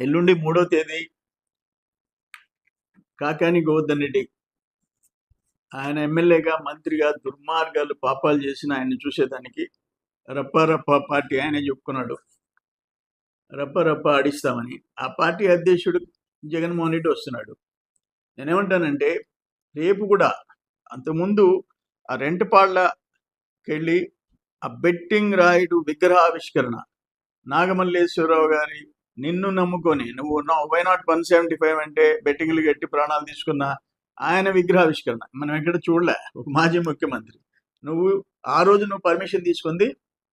ఎల్లుండి మూడో తేదీ. కాకాని గోవర్ధన్ రెడ్డి ఆయన ఎమ్మెల్యేగా మంత్రిగా దుర్మార్గాలు పాపాలు చేసిన ఆయన చూసేదానికి రప్పారప్ప పార్టీ ఆయనే చెప్పుకున్నాడు. రప్పారప్ప ఆడిస్తామని. ఆ పార్టీ అధ్యక్షుడు జగన్మోహన్ రెడ్డి వస్తున్నాడు. నేనేమంటానంటే రేపు కూడా అంతకుముందు ఆ రెంటపాళ్ళకెళ్ళి ఆ బెట్టింగ్ రాయుడు విగ్రహావిష్కరణ నాగమల్లేశ్వరరావు గారి నిన్ను నమ్ముకొని నువ్వు why not one seventy five అంటే బెట్టింగ్లు గట్టి ప్రాణాలు తీసుకున్న ఆయన విగ్రహావిష్కరణ. మనం ఎక్కడ చూడలే. ఒక మాజీ ముఖ్యమంత్రి. నువ్వు ఆ రోజు నువ్వు పర్మిషన్ తీసుకుంది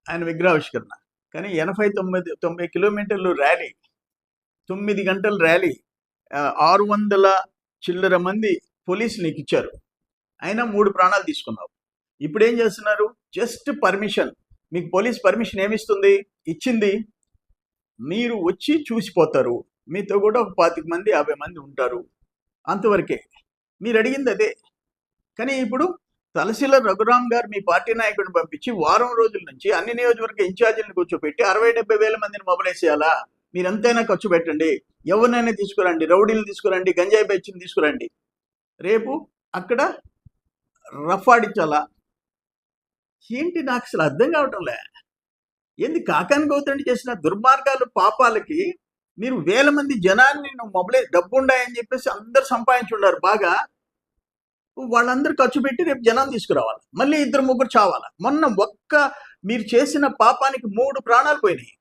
ఆయన విగ్రహావిష్కరణ. కానీ ఎనభై తొమ్మిది తొంభై కిలోమీటర్లు ర్యాలీ. తొమ్మిది గంటల ర్యాలీ. ఆరు వందల చిల్లర మంది పోలీసులు నీకు ఇచ్చారు. అయినా మూడు ప్రాణాలు తీసుకున్నావు. ఇప్పుడు ఏం చేస్తున్నారు? Just permission. మీకు పోలీస్ పర్మిషన్ ఏమిస్తుంది ఇచ్చింది మీరు వచ్చి చూసిపోతారు. మీతో కూడా ఒక పాతిక మంది యాభై మంది ఉంటారు. అంతవరకే. మీరు అడిగింది అదే. కానీ ఇప్పుడు తలశీల రఘురాం గారు మీ పార్టీ నాయకుడిని పంపించి వారం రోజుల నుంచి అన్ని నియోజకవర్గ ఇన్ఛార్జీలను కూర్చోబెట్టి అరవై డెబ్బై వేల మందిని మొబైలైజ్ చేయాలా ఖర్చు పెట్టండి. ఎవరినైనా తీసుకురండి. రౌడీలు తీసుకురండి. గంజాయి బెచ్చిని తీసుకురండి. రేపు అక్కడ రఫ్ ఆడించాలా? ఏంటి నాకు అసలు అర్థం కావటంలే. ఏంది కాకాని గౌతండి చేసిన దుర్మార్గాలు పాపాలకి మీరు వేల మంది జనాన్ని నువ్వు మొబైల్ డబ్బు ఉండాయని చెప్పేసి అందరు సంపాదించి ఉన్నారు బాగా. వాళ్ళందరూ ఖర్చు పెట్టి రేపు జనం తీసుకురావాలి. మళ్ళీ ఇద్దరు ముగ్గురు చావాలి? మొన్న ఒక్క మీరు చేసిన పాపానికి మూడు ప్రాణాలు పోయినాయి.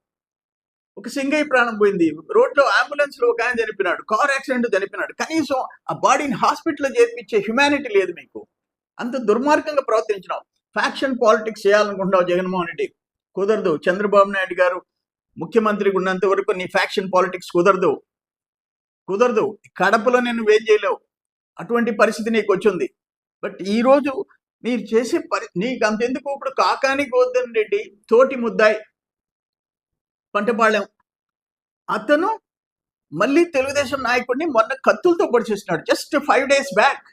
ఒక సింగయ్య ప్రాణం పోయింది. రోడ్లో అంబులెన్స్లో ఒక ఆయన చనిపోయినాడు. కార్ యాక్సిడెంట్ చనిపోయినాడు. కనీసం ఆ బాడీని హాస్పిటల్లో చేర్పించే హ్యుమానిటీ లేదు మీకు. అంత దుర్మార్గంగా ప్రవర్తించినావు. ఫ్యాక్షన్ పాలిటిక్స్ చేయాలనుకుంటున్నావు జగన్మోహన్ రెడ్డి. కుదరదు. చంద్రబాబు నాయుడు గారు ముఖ్యమంత్రిగా ఉన్నంత వరకు నీ ఫ్యాక్షన్ పాలిటిక్స్ కుదరదు. కుదరదు. కడపలో నేను వేం చేయలేవు. అటువంటి పరిస్థితి నీకు వచ్చింది. బట్ ఈరోజు మీరు చేసే పరి నీకు అంతెందుకు? ఇప్పుడు కాకాని గోవర్ధన్ రెడ్డి తోటి ముద్దాయి పంటపాళెం అతను మళ్ళీ తెలుగుదేశం నాయకుడిని మొన్న కత్తులతో పొడిచేసినాడు జస్ట్ ఫైవ్ డేస్ బ్యాక్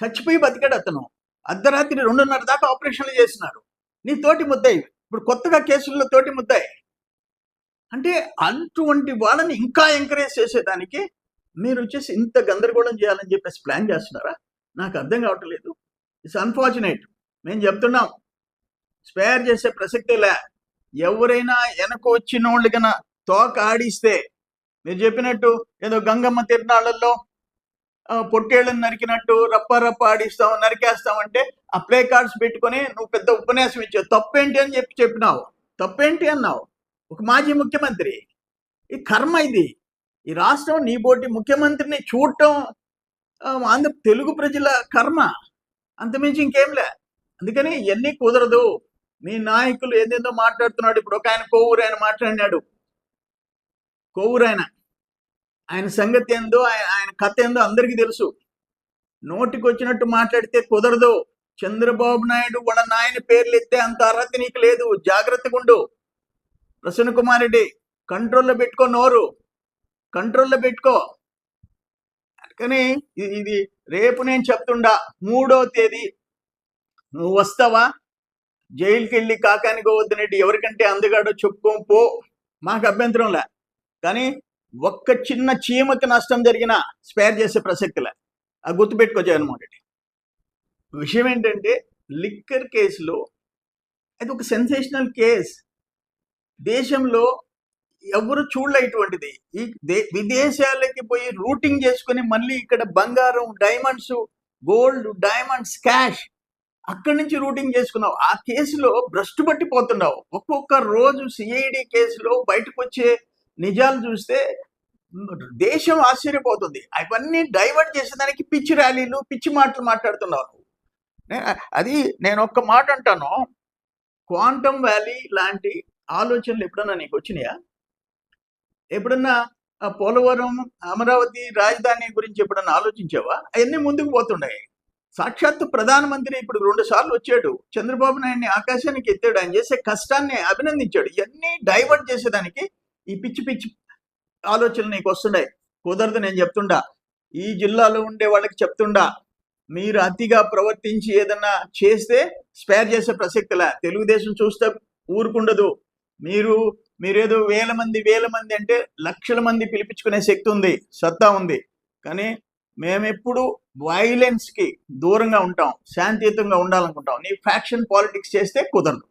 చచ్చిపోయి బతికాడు అతను. అర్ధరాత్రి రెండున్నర దాకా ఆపరేషన్లు చేస్తున్నాడు. నీ తోటి ముద్దాయి. ఇప్పుడు కొత్తగా కేసుల్లో తోటి ముద్దాయి. అంటే అటువంటి వాళ్ళని ఇంకా ఎంకరేజ్ చేసేదానికి మీరు వచ్చేసి ఇంత గందరగోళం చేయాలని చెప్పేసి ప్లాన్ చేస్తున్నారా? నాకు అర్థం కావట్లేదు ఇట్స్ అన్ఫార్చునేట్ మేము చెప్తున్నాం. స్పేర్ చేసే ప్రసక్తే లే. ఎవరైనా వెనక వచ్చిన వాళ్ళు కన్నా తోక ఆడిస్తే మీరు చెప్పినట్టు ఏదో గంగమ్మ తిరునాళ్ళల్లో పొట్టేళ్ళని నరికినట్టు రప్ప రప్ప ఆడిస్తాం నరికేస్తామంటే ఆ ప్లే కార్డ్స్ పెట్టుకొని నువ్వు పెద్ద ఉపన్యాసం ఇచ్చావు. తప్పేంటి అని చెప్పి చెప్పినావు. తప్పేంటి అన్నావు? ఒక మాజీ ముఖ్యమంత్రి. ఈ కర్మ ఇది. ఈ రాష్ట్రం నీ పోటీ ముఖ్యమంత్రిని చూడటం ఆంధ్ర తెలుగు ప్రజల కర్మ. అంతమించి ఇంకేంలే అందుకని ఇవన్నీ కుదరదు. మీ నాయకులు ఏదేదో మాట్లాడుతున్నాడు. ఇప్పుడు ఒక ఆయన కోవూరు ఆయన మాట్లాడినాడు. కోవూరు ఆయన. ఆయన సంగతి ఏందో ఆయన కథ ఏందో అందరికీ తెలుసు. నోటికి వచ్చినట్టు మాట్లాడితే కుదరదు. చంద్రబాబు నాయుడు వాళ్ళ నాయన పేర్లు ఎత్తే అంత అర్హత నీకు లేదు. జాగ్రత్తగా ఉండు. ప్రసన్న కుమార్ రెడ్డి కంట్రోల్లో పెట్టుకో నోరు. కంట్రోల్లో పెట్టుకో. కానీ ఇది- ఇది రేపు నేను చెప్తుండా మూడో తేదీ. నువ్వు వస్తావా? జైలుకి వెళ్ళి కాకానికి పోవద్దనేటి ఎవరికంటే అందగాడో చెప్పుకోం పో. మాకు అభ్యంతరంలే కానీ ఒక్క చిన్న చీమకి నష్టం జరిగినా స్పేర్ చేసే ప్రసక్తిలే. ఆ గుర్తుపెట్టుకో జగన్మోహన్ రెడ్డి. విషయం ఏంటంటే లిక్కర్ కేసులో అది ఒక సెన్సేషనల్ కేస్. దేశంలో ఎవరు చూడలే ఇటువంటిది. ఈ దే- విదేశాలకి పోయి రూటింగ్ చేసుకుని మళ్ళీ ఇక్కడ బంగారం డైమండ్స్ గోల్డ్ డైమండ్స్ క్యాష్ అక్కడి నుంచి రూటింగ్ చేసుకున్నావు. ఆ కేసులో భ్రష్టు పట్టిపోతున్నావు. ఒక్కొక్క రోజు సిఐడి కేసులో బయటకు వచ్చే నిజాలు చూస్తే దేశం ఆశ్చర్యపోతుంది. అవన్నీ డైవర్ట్ చేసేదానికి పిచ్చి ర్యాలీలు పిచ్చి మాటలు మాట్లాడుతున్నారు. అది నేను ఒక్క మాట అంటాను. క్వాంటమ్ వ్యాలీ లాంటి ఆలోచనలు ఎప్పుడన్నా నీకు వచ్చినాయా? ఎప్పుడన్నా పోలవరం అమరావతి రాజధాని గురించి ఎప్పుడన్నా ఆలోచించావా? అవన్నీ ముందుకు పోతున్నాయి. సాక్షాత్తు ప్రధానమంత్రి ఇప్పుడు రెండు సార్లు వచ్చాడు. చంద్రబాబు నాయుడిని ఆకాశానికి ఎత్తాడు. ఆయన చేసే కష్టాన్ని అభినందించాడు. ఇవన్నీ డైవర్ట్ చేసేదానికి ఈ పిచ్చి పిచ్చి ఆలోచనలు నీకు వస్తున్నాయి కుదరదు నేను చెప్తుండా. ఈ జిల్లాలో ఉండే వాళ్ళకి చెప్తుండా. మీరు అతిగా ప్రవర్తించి ఏదన్నా చేస్తే స్పేర్ చేసే ప్రసక్తిలా. తెలుగుదేశం చూస్తే ఊరుకుండదు. మీరు మీరేదో వేల మంది వేల మంది అంటే లక్షల మంది పిలిపించుకునే శక్తి ఉంది సత్తా ఉంది. కానీ మేమెప్పుడు వైలెన్స్కి దూరంగా ఉంటాం శాంతియుతంగా ఉండాలనుకుంటాం. నీ ఫ్యాక్షన్ పాలిటిక్స్ చేస్తే కుదరదు.